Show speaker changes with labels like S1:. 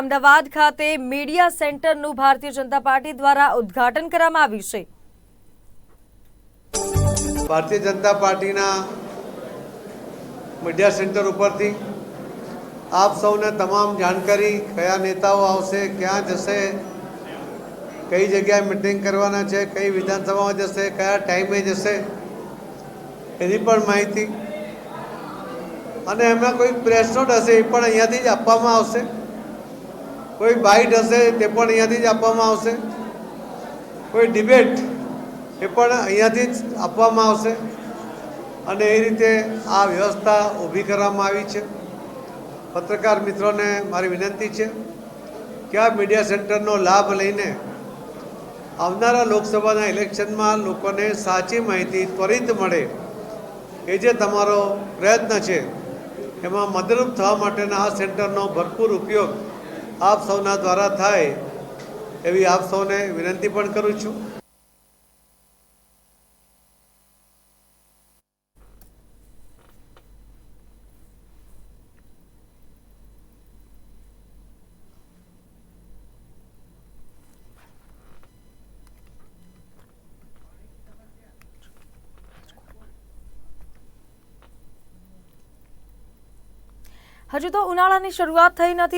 S1: અમદાવાદ ખાતે મીડિયા સેન્ટરનું ભારતીય જનતા પાર્ટી દ્વારા ઉદ્ઘાટન કરવામાં આવ્યું છે.
S2: ભારતીય જનતા પાર્ટીના મીડિયા સેન્ટર ઉપરથી આપ સૌને તમામ જાણકારી કયા નેતાઓ આવશે, ક્યાં જશે, કઈ જગ્યાએ મિટિંગ કરવાના છે, કઈ વિધાનસભામાં જશે, કયા ટાઈમે જશે, એની પણ માહિતી. અને એમના કોઈ પ્રેસ નોટ હશે એ પણ અહીંયાથી જ આપવામાં આવશે. કોઈ બાઇટ હશે તે પણ અહીંયાથી જ આપવામાં આવશે. કોઈ ડિબેટ એ પણ અહીંયાથી જ આપવામાં આવશે. અને એ રીતે આ વ્યવસ્થા ઊભી કરવામાં આવી છે. પત્રકાર મિત્રોને મારી વિનંતી છે કે આ મીડિયા સેન્ટરનો લાભ લઈને આવનારા લોકસભાના ઇલેક્શનમાં લોકોને સાચી માહિતી ત્વરિત મળે એ જે તમારો પ્રયત્ન છે, એમાં મદદરૂપ થવા માટેના આ સેન્ટરનો ભરપૂર ઉપયોગ આપ સૌના દ્વારા થાય એવી આપ સૌને વિનંતી પણ કરું છું.
S1: હજુ તો ઉનાળાની શરૂઆત થઈ નથી.